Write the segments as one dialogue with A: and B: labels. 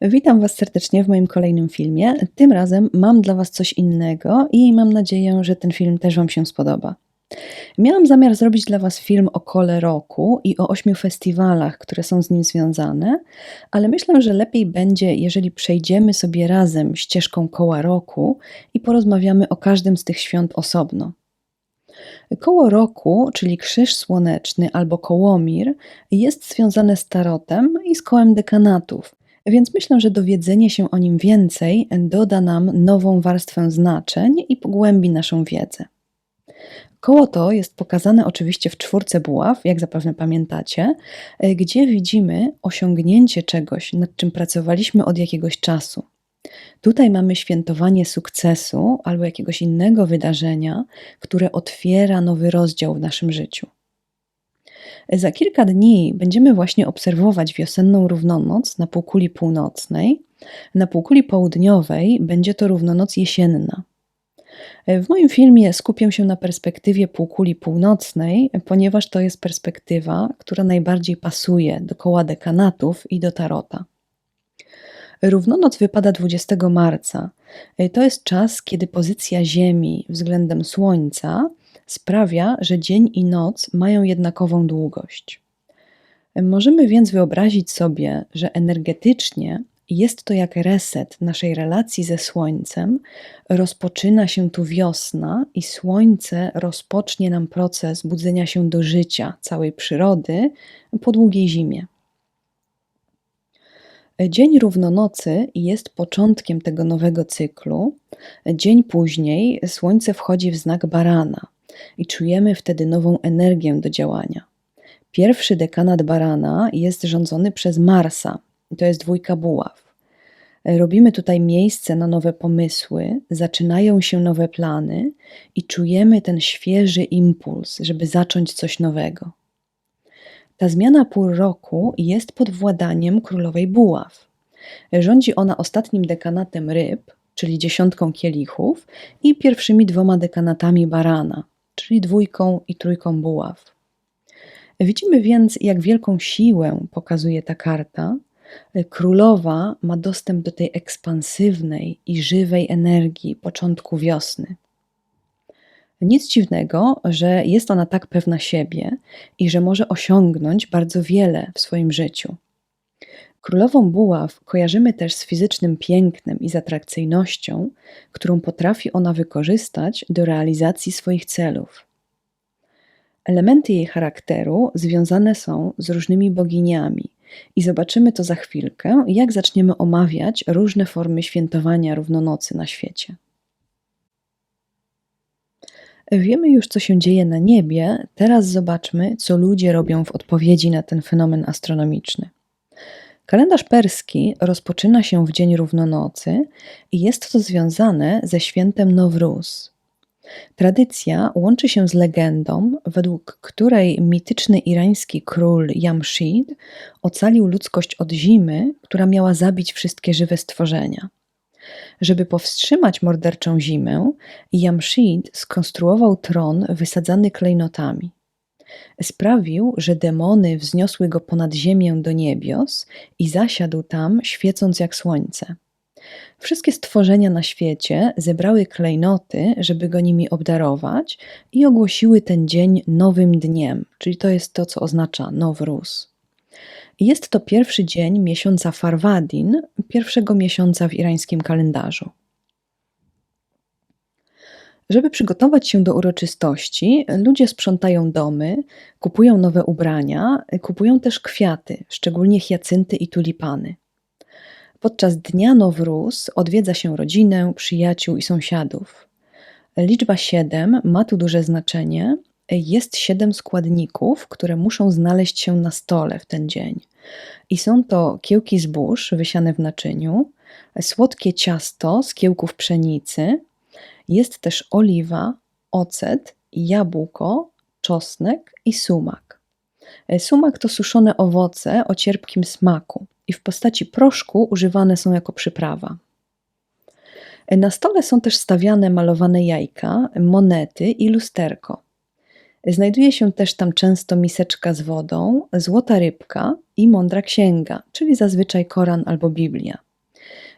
A: Witam Was serdecznie w moim kolejnym filmie. Tym razem mam dla Was coś innego i mam nadzieję, że ten film też Wam się spodoba. Miałam zamiar zrobić dla Was film o kole roku i o ośmiu festiwalach, które są z nim związane, ale myślę, że lepiej będzie, jeżeli przejdziemy sobie razem ścieżką koła roku i porozmawiamy o każdym z tych świąt osobno. Koło roku, czyli krzyż słoneczny albo kołomir, jest związane z tarotem i z kołem dekanatów, więc myślę, że dowiedzenie się o nim więcej doda nam nową warstwę znaczeń i pogłębi naszą wiedzę. Koło to jest pokazane oczywiście w czwórce buław, jak zapewne pamiętacie, gdzie widzimy osiągnięcie czegoś, nad czym pracowaliśmy od jakiegoś czasu. Tutaj mamy świętowanie sukcesu albo jakiegoś innego wydarzenia, które otwiera nowy rozdział w naszym życiu. Za kilka dni będziemy właśnie obserwować wiosenną równonoc na półkuli północnej. Na półkuli południowej będzie to równonoc jesienna. W moim filmie skupię się na perspektywie półkuli północnej, ponieważ to jest perspektywa, która najbardziej pasuje do koła dekanatów i do tarota. Równonoc wypada 20 marca. To jest czas, kiedy pozycja Ziemi względem Słońca sprawia, że dzień i noc mają jednakową długość. Możemy więc wyobrazić sobie, że energetycznie jest to jak reset naszej relacji ze Słońcem. Rozpoczyna się tu wiosna i Słońce rozpocznie nam proces budzenia się do życia całej przyrody po długiej zimie. Dzień równonocy jest początkiem tego nowego cyklu. Dzień później Słońce wchodzi w znak barana i czujemy wtedy nową energię do działania. Pierwszy dekanat barana jest rządzony przez Marsa, to jest dwójka buław. Robimy tutaj miejsce na nowe pomysły, zaczynają się nowe plany i czujemy ten świeży impuls, żeby zacząć coś nowego. Ta zmiana pół roku jest pod władaniem królowej buław. Rządzi ona ostatnim dekanatem ryb, czyli dziesiątką kielichów, i pierwszymi dwoma dekanatami barana, czyli dwójką i trójką buław. Widzimy więc, jak wielką siłę pokazuje ta karta. Królowa ma dostęp do tej ekspansywnej i żywej energii początku wiosny. Nic dziwnego, że jest ona tak pewna siebie i że może osiągnąć bardzo wiele w swoim życiu. Królową buław kojarzymy też z fizycznym pięknem i z atrakcyjnością, którą potrafi ona wykorzystać do realizacji swoich celów. Elementy jej charakteru związane są z różnymi boginiami i zobaczymy to za chwilkę, jak zaczniemy omawiać różne formy świętowania równonocy na świecie. Wiemy już, co się dzieje na niebie, teraz zobaczmy, co ludzie robią w odpowiedzi na ten fenomen astronomiczny. Kalendarz perski rozpoczyna się w dzień równonocy i jest to związane ze świętem Nowruz. Tradycja łączy się z legendą, według której mityczny irański król Jamshid ocalił ludzkość od zimy, która miała zabić wszystkie żywe stworzenia. Żeby powstrzymać morderczą zimę, Jamshid skonstruował tron wysadzany klejnotami. Sprawił, że demony wzniosły go ponad ziemię do niebios i zasiadł tam, świecąc jak słońce. Wszystkie stworzenia na świecie zebrały klejnoty, żeby go nimi obdarować i ogłosiły ten dzień nowym dniem, czyli to jest to, co oznacza Nowruz. Jest to pierwszy dzień miesiąca Farwadin, pierwszego miesiąca w irańskim kalendarzu. Żeby przygotować się do uroczystości, ludzie sprzątają domy, kupują nowe ubrania, kupują też kwiaty, szczególnie hiacynty i tulipany. Podczas dnia Nowruz odwiedza się rodzinę, przyjaciół i sąsiadów. Liczba 7 ma tu duże znaczenie. Jest siedem składników, które muszą znaleźć się na stole w ten dzień. I są to kiełki zbóż wysiane w naczyniu, słodkie ciasto z kiełków pszenicy, jest też oliwa, ocet, jabłko, czosnek i sumak. Sumak to suszone owoce o cierpkim smaku i w postaci proszku używane są jako przyprawa. Na stole są też stawiane malowane jajka, monety i lusterko. Znajduje się też tam często miseczka z wodą, złota rybka i mądra księga, czyli zazwyczaj Koran albo Biblia.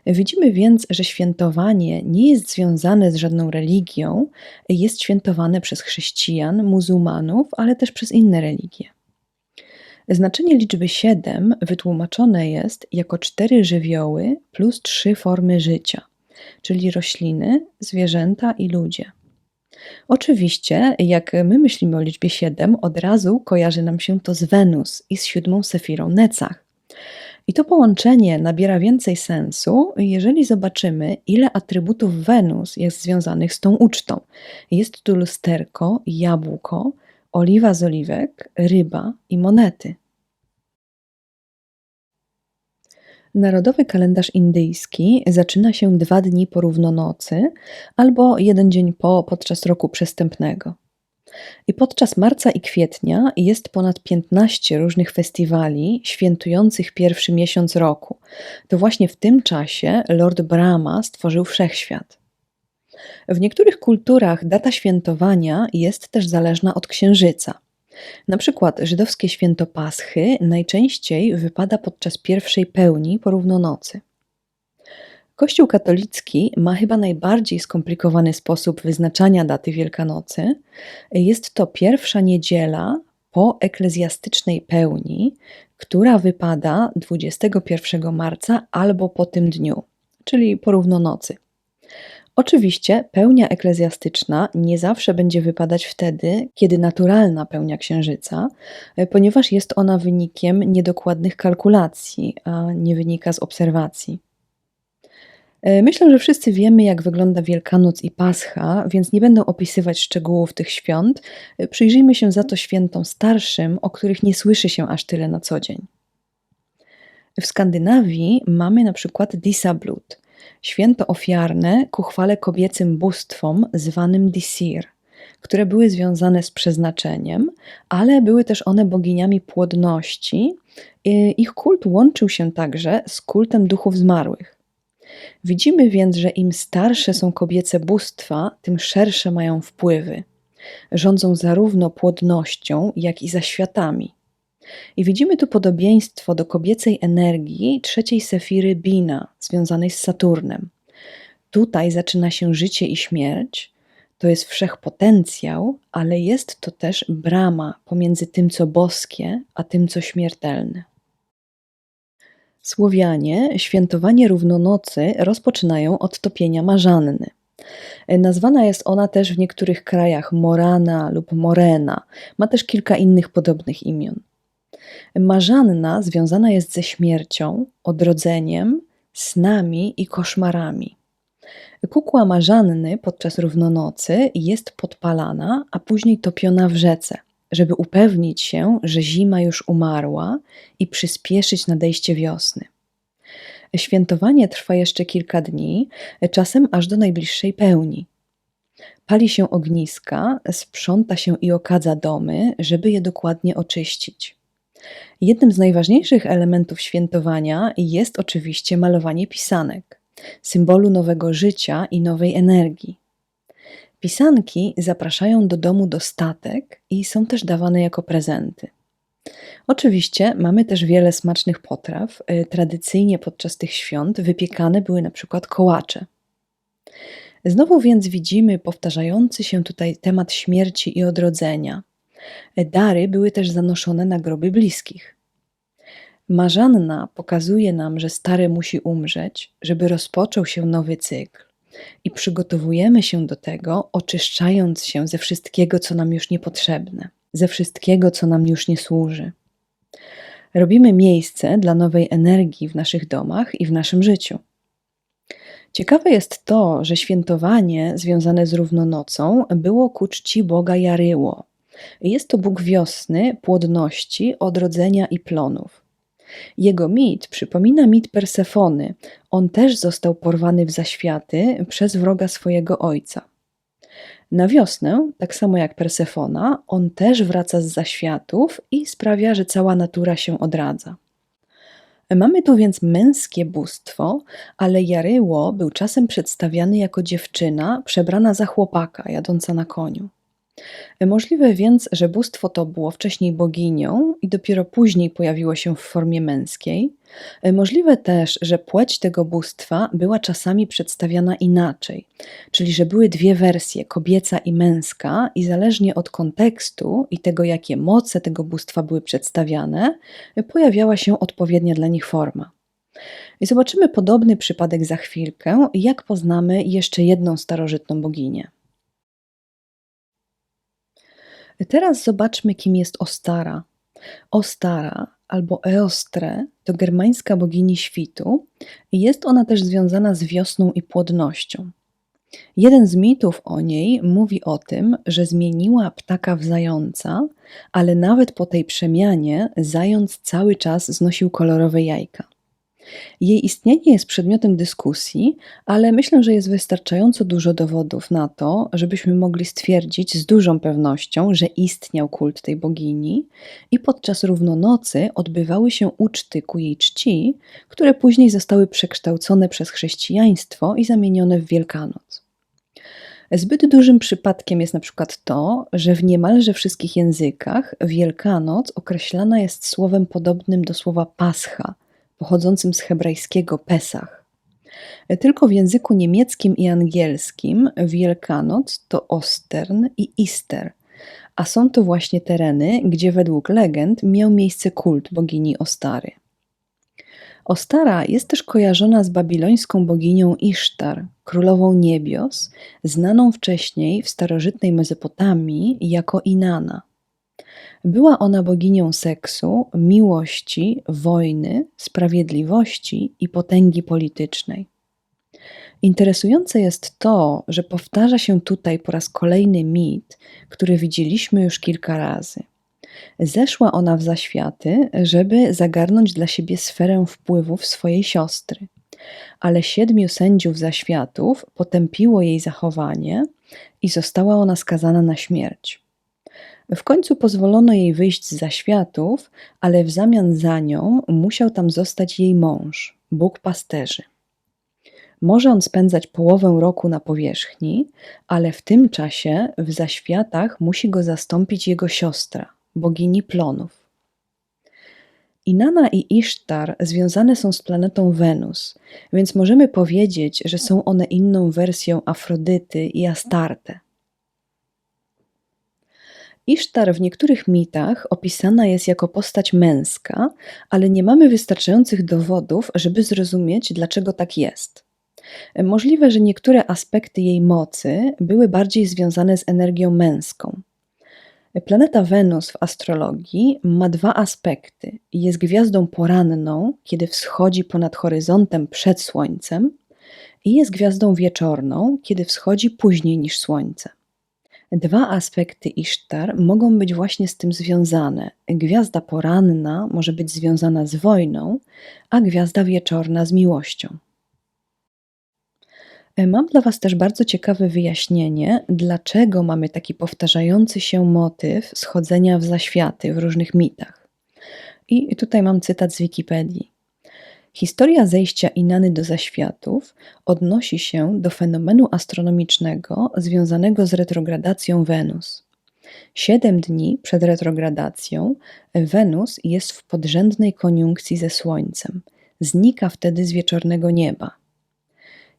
A: Widzimy więc, że świętowanie nie jest związane z żadną religią, jest świętowane przez chrześcijan, muzułmanów, ale też przez inne religie. Znaczenie liczby 7 wytłumaczone jest jako cztery żywioły plus trzy formy życia, czyli rośliny, zwierzęta i ludzie. Oczywiście, jak my myślimy o liczbie 7, od razu kojarzy nam się to z Wenus i z siódmą sefirą Necach. I to połączenie nabiera więcej sensu, jeżeli zobaczymy, ile atrybutów Wenus jest związanych z tą ucztą. Jest tu lusterko, jabłko, oliwa z oliwek, ryba i monety. Narodowy kalendarz indyjski zaczyna się dwa dni po równonocy albo jeden dzień po podczas roku przestępnego. I podczas marca i kwietnia jest ponad 15 różnych festiwali świętujących pierwszy miesiąc roku. To właśnie w tym czasie Lord Brahma stworzył wszechświat. W niektórych kulturach data świętowania jest też zależna od księżyca. Na przykład żydowskie święto Paschy najczęściej wypada podczas pierwszej pełni po równonocy. Kościół katolicki ma chyba najbardziej skomplikowany sposób wyznaczania daty Wielkanocy. Jest to pierwsza niedziela po eklezjastycznej pełni, która wypada 21 marca albo po tym dniu, czyli po równonocy. Oczywiście pełnia eklezjastyczna nie zawsze będzie wypadać wtedy, kiedy naturalna pełnia księżyca, ponieważ jest ona wynikiem niedokładnych kalkulacji, a nie wynika z obserwacji. E, myślę, że wszyscy wiemy, jak wygląda Wielkanoc i Pascha, więc nie będę opisywać szczegółów tych świąt. E, przyjrzyjmy się za to świętom starszym, o których nie słyszy się aż tyle na co dzień. W Skandynawii mamy na przykład Disablut, święto ofiarne ku chwale kobiecym bóstwom zwanym Disir, które były związane z przeznaczeniem, ale były też one boginiami płodności. E, ich kult łączył się także z kultem duchów zmarłych. Widzimy więc, że im starsze są kobiece bóstwa, tym szersze mają wpływy. Rządzą zarówno płodnością, jak i zaświatami. I widzimy tu podobieństwo do kobiecej energii trzeciej sefiry Bina, związanej z Saturnem. Tutaj zaczyna się życie i śmierć. To jest wszechpotencjał, ale jest to też brama pomiędzy tym, co boskie, a tym, co śmiertelne. Słowianie świętowanie równonocy rozpoczynają od topienia marzanny. Nazwana jest ona też w niektórych krajach Morana lub Morena. Ma też kilka innych podobnych imion. Marzanna związana jest ze śmiercią, odrodzeniem, snami i koszmarami. Kukła marzanny podczas równonocy jest podpalana, a później topiona w rzece żeby upewnić się, że zima już umarła i przyspieszyć nadejście wiosny. Świętowanie trwa jeszcze kilka dni, czasem aż do najbliższej pełni. Pali się ogniska, sprząta się i okadza domy, żeby je dokładnie oczyścić. Jednym z najważniejszych elementów świętowania jest oczywiście malowanie pisanek, symbolu nowego życia i nowej energii. Pisanki zapraszają do domu dostatek i są też dawane jako prezenty. Oczywiście mamy też wiele smacznych potraw. Y, tradycyjnie podczas tych świąt wypiekane były na przykład kołacze. Znowu więc widzimy powtarzający się tutaj temat śmierci i odrodzenia. Y, dary były też zanoszone na groby bliskich. Marzanna pokazuje nam, że stary musi umrzeć, żeby rozpoczął się nowy cykl i przygotowujemy się do tego, oczyszczając się ze wszystkiego, co nam już niepotrzebne, ze wszystkiego, co nam już nie służy. Robimy miejsce dla nowej energii w naszych domach i w naszym życiu. Ciekawe jest to, że świętowanie związane z równonocą było ku czci Boga Jaryło. Jest to Bóg wiosny, płodności, odrodzenia i plonów. Jego mit przypomina mit Persefony. On też został porwany w zaświaty przez wroga swojego ojca. Na wiosnę, tak samo jak Persefona, on też wraca z zaświatów i sprawia, że cała natura się odradza. Mamy tu więc męskie bóstwo, ale Jaryło był czasem przedstawiany jako dziewczyna przebrana za chłopaka jadąca na koniu. Możliwe więc, że bóstwo to było wcześniej boginią i dopiero później pojawiło się w formie męskiej. Możliwe też, że płeć tego bóstwa była czasami przedstawiana inaczej, czyli że były dwie wersje, kobieca i męska, i zależnie od kontekstu i tego, jakie moce tego bóstwa były przedstawiane, pojawiała się odpowiednia dla nich forma. I zobaczymy podobny przypadek za chwilkę, jak poznamy jeszcze jedną starożytną boginię. Teraz zobaczmy, kim jest Ostara. Ostara albo Eostre to germańska bogini świtu i jest ona też związana z wiosną i płodnością. Jeden z mitów o niej mówi o tym, że zmieniła ptaka w zająca, ale nawet po tej przemianie zając cały czas znosił kolorowe jajka. Jej istnienie jest przedmiotem dyskusji, ale myślę, że jest wystarczająco dużo dowodów na to, żebyśmy mogli stwierdzić z dużą pewnością, że istniał kult tej bogini i podczas równonocy odbywały się uczty ku jej czci, które później zostały przekształcone przez chrześcijaństwo i zamienione w Wielkanoc. Zbyt dużym przypadkiem jest na przykład to, że w niemalże wszystkich językach Wielkanoc określana jest słowem podobnym do słowa pascha – pochodzącym z hebrajskiego Pesach. Tylko w języku niemieckim i angielskim Wielkanoc to Ostern i Easter, a są to właśnie tereny, gdzie według legend miał miejsce kult bogini Ostary. Ostara jest też kojarzona z babilońską boginią Isztar, królową niebios, znaną wcześniej w starożytnej Mezopotamii jako Inanna. Była ona boginią seksu, miłości, wojny, sprawiedliwości i potęgi politycznej. Interesujące jest to, że powtarza się tutaj po raz kolejny mit, który widzieliśmy już kilka razy. Zeszła ona w zaświaty, żeby zagarnąć dla siebie sferę wpływów swojej siostry. Ale siedmiu sędziów zaświatów potępiło jej zachowanie i została ona skazana na śmierć. W końcu pozwolono jej wyjść z zaświatów, ale w zamian za nią musiał tam zostać jej mąż, Bóg pasterzy. Może on spędzać połowę roku na powierzchni, ale w tym czasie w zaświatach musi go zastąpić jego siostra, bogini plonów. Inanna i Isztar związane są z planetą Wenus, więc możemy powiedzieć, że są one inną wersją Afrodyty i Astarte. Isztar w niektórych mitach opisana jest jako postać męska, ale nie mamy wystarczających dowodów, żeby zrozumieć, dlaczego tak jest. Możliwe, że niektóre aspekty jej mocy były bardziej związane z energią męską. Planeta Wenus w astrologii ma dwa aspekty. Jest gwiazdą poranną, kiedy wschodzi ponad horyzontem przed Słońcem, i jest gwiazdą wieczorną, kiedy wschodzi później niż Słońce. Dwa aspekty Isztar mogą być właśnie z tym związane. Gwiazda poranna może być związana z wojną, a gwiazda wieczorna z miłością. Mam dla Was też bardzo ciekawe wyjaśnienie, dlaczego mamy taki powtarzający się motyw schodzenia w zaświaty w różnych mitach. I tutaj mam cytat z Wikipedii. Historia zejścia Inany do zaświatów odnosi się do fenomenu astronomicznego związanego z retrogradacją Wenus. Siedem dni przed retrogradacją Wenus jest w podrzędnej koniunkcji ze Słońcem. Znika wtedy z wieczornego nieba.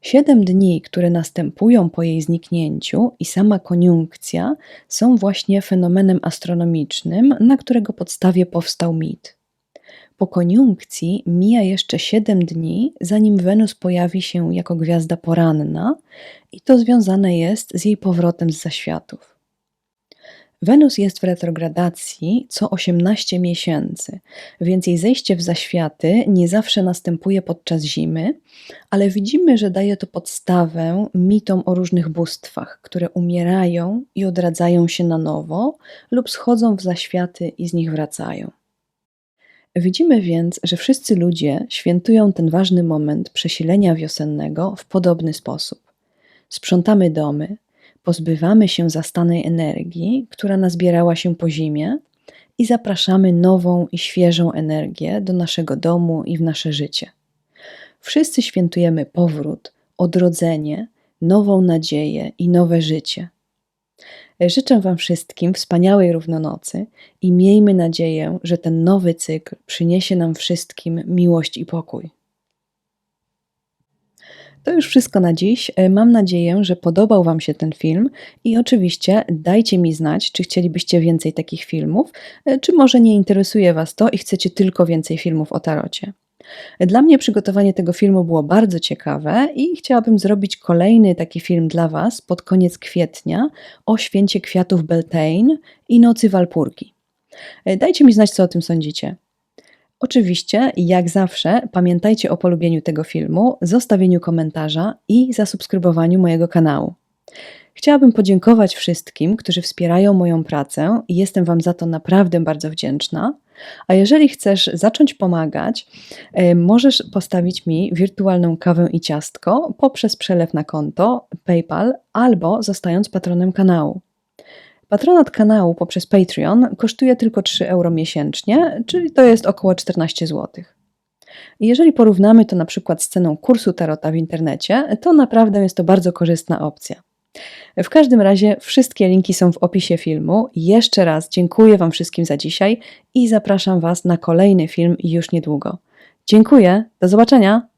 A: Siedem dni, które następują po jej zniknięciu i sama koniunkcja są właśnie fenomenem astronomicznym, na którego podstawie powstał mit. Po koniunkcji mija jeszcze 7 dni, zanim Wenus pojawi się jako gwiazda poranna, i to związane jest z jej powrotem z zaświatów. Wenus jest w retrogradacji co 18 miesięcy, więc jej zejście w zaświaty nie zawsze następuje podczas zimy, ale widzimy, że daje to podstawę mitom o różnych bóstwach, które umierają i odradzają się na nowo lub schodzą w zaświaty i z nich wracają. Widzimy więc, że wszyscy ludzie świętują ten ważny moment przesilenia wiosennego w podobny sposób. Sprzątamy domy, pozbywamy się zastanej energii, która nazbierała się po zimie i zapraszamy nową i świeżą energię do naszego domu i w nasze życie. Wszyscy świętujemy powrót, odrodzenie, nową nadzieję i nowe życie. Życzę Wam wszystkim wspaniałej równonocy i miejmy nadzieję, że ten nowy cykl przyniesie nam wszystkim miłość i pokój. To już wszystko na dziś. E, Mam nadzieję, że podobał Wam się ten film i oczywiście dajcie mi znać, czy chcielibyście więcej takich filmów, e, czy może nie interesuje Was to i chcecie tylko więcej filmów o tarocie. Dla mnie przygotowanie tego filmu było bardzo ciekawe i chciałabym zrobić kolejny taki film dla Was pod koniec kwietnia o święcie kwiatów Beltane i nocy Walpurgi. E, Dajcie mi znać, co o tym sądzicie. Oczywiście, jak zawsze, pamiętajcie o polubieniu tego filmu, zostawieniu komentarza i zasubskrybowaniu mojego kanału. Chciałabym podziękować wszystkim, którzy wspierają moją pracę i jestem Wam za to naprawdę bardzo wdzięczna. A jeżeli chcesz zacząć pomagać, e, możesz postawić mi wirtualną kawę i ciastko poprzez przelew na konto, PayPal albo zostając patronem kanału. Patronat kanału poprzez Patreon kosztuje tylko 3 euro miesięcznie, czyli to jest około 14 zł. Jeżeli porównamy to na przykład z ceną kursu tarota w internecie, to naprawdę jest to bardzo korzystna opcja. W każdym razie wszystkie linki są w opisie filmu. Jeszcze raz dziękuję Wam wszystkim za dzisiaj i zapraszam Was na kolejny film już niedługo. Dziękuję, do zobaczenia!